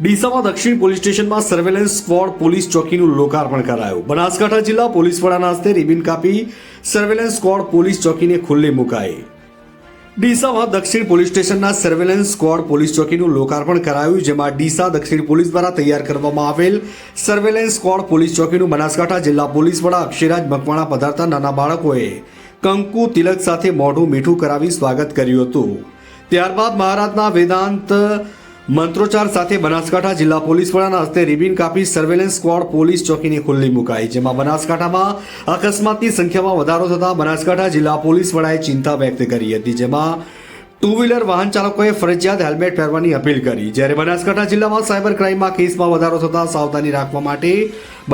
ડીસામાં દક્ષિણ પોલીસ સ્ટેશનમાં surveillance squad police ચોકીનું લોકાર્પણ કરાયું. બનાસકાંઠા જિલ્લા પોલીસ વડાના હસ્તે રિબિન કાપી સર્વેલન્સ સ્ક્વોડ પોલીસ ચોકીને ખુલ્લી મુકાઈ. ડીસામાં દક્ષિણ પોલીસ સ્ટેશનના સર્વેલન્સ સ્ક્વોડ પોલીસ ચોકીનું લોકાર્પણ કરાયું, જેમાં ડીસા દક્ષિણ પોલીસ દ્વારા તૈયાર કરવામાં આવેલ સર્વેલન્સ સ્ક્વોડ પોલીસ ચોકીનું બનાસકાંઠા જિલ્લા પોલીસ વડા અક્ષયરાજ મકવાણા પધારતા નાના બાળકોએ કંકુ તિલક સાથે મોઢું મીઠું કરાવી સ્વાગત કર્યું હતું. ત્યારબાદ મહારાજના વેદાંત મંત્રોચ્ચાર સાથે બનાસકાંઠા જિલ્લા પોલીસ વડાના હસ્તે રિબિન કાપી સર્વેલન્સ સ્ક્વોડ પોલીસ ચોકીની ખુલ્લી મુકાઈ, જેમાં બનાસકાંઠામાં અકસ્માતની સંખ્યામાં વધારો થતા બનાસકાંઠા જિલ્લા પોલીસ વડાએ ચિંતા વ્યક્ત કરી હતી, જેમાં ટુ વ્હીલર વાહન ચાલકોએ ફરજિયાત હેલ્મેટ પહેરવાની અપીલ કરી. જ્યારે બનાસકાંઠા જિલ્લામાં સાયબર ક્રાઇમમાં કેસમાં વધારો થતા સાવધાની રાખવા માટે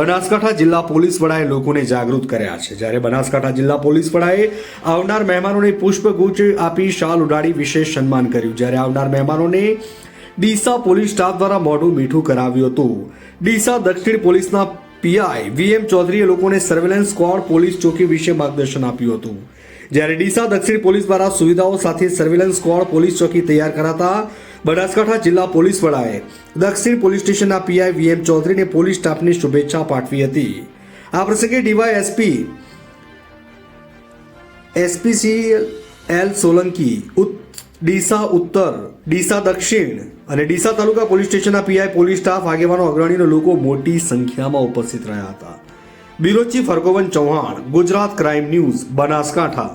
બનાસકાંઠા જિલ્લા પોલીસ વડાએ લોકોને જાગૃત કર્યા છે. જ્યારે બનાસકાંઠા જિલ્લા પોલીસ વડાએ આવનાર મહેમાનોને પુષ્પગુચ્છ આપી શાલ ઉડાડી વિશેષ સન્માન કર્યું. જ્યારે આવનાર મહેમાનોને ડીસા પોલીસ સ્ટાફ દ્વારા મોઢું મીઠું કરાવ્યું હતું. ડીસા દક્ષિણ પોલીસના પીઆઈ વીએમ ચૌધરીએ લોકોને સર્વેલન્સ સ્ક્વોડ પોલીસ ચોકી વિશે માર્ગદર્શન આપ્યું હતું. જ્યારે ડીસા દક્ષિણ પોલીસ દ્વારા સુવિધાઓ સાથે સર્વેલન્સ સ્ક્વોડ પોલીસ ચોકી તૈયાર કરાતા બનાસકાંઠા જિલ્લા પોલીસ વડાએ દક્ષિણ પોલીસ સ્ટેશનના પીઆઈ વીએમ ચૌધરીને પોલીસ સ્ટાફને શુભેચ્છા પાઠવી હતી. આ પ્રસંગે DY SP SPC L Solanki Deesa ઉત્તર, ડીસા દક્ષિણ અને ડીસા તાલુકા પોલીસ સ્ટેશનના પીઆઈ પોલીસ સ્ટાફ આગેવાનો અગ્રણીનો લોકો મોટી સંખ્યામાં ઉપસ્થિત રહ્યા હતા. Bureau chief Hargovan Chauhan, Gujarat crime news, Banaskantha.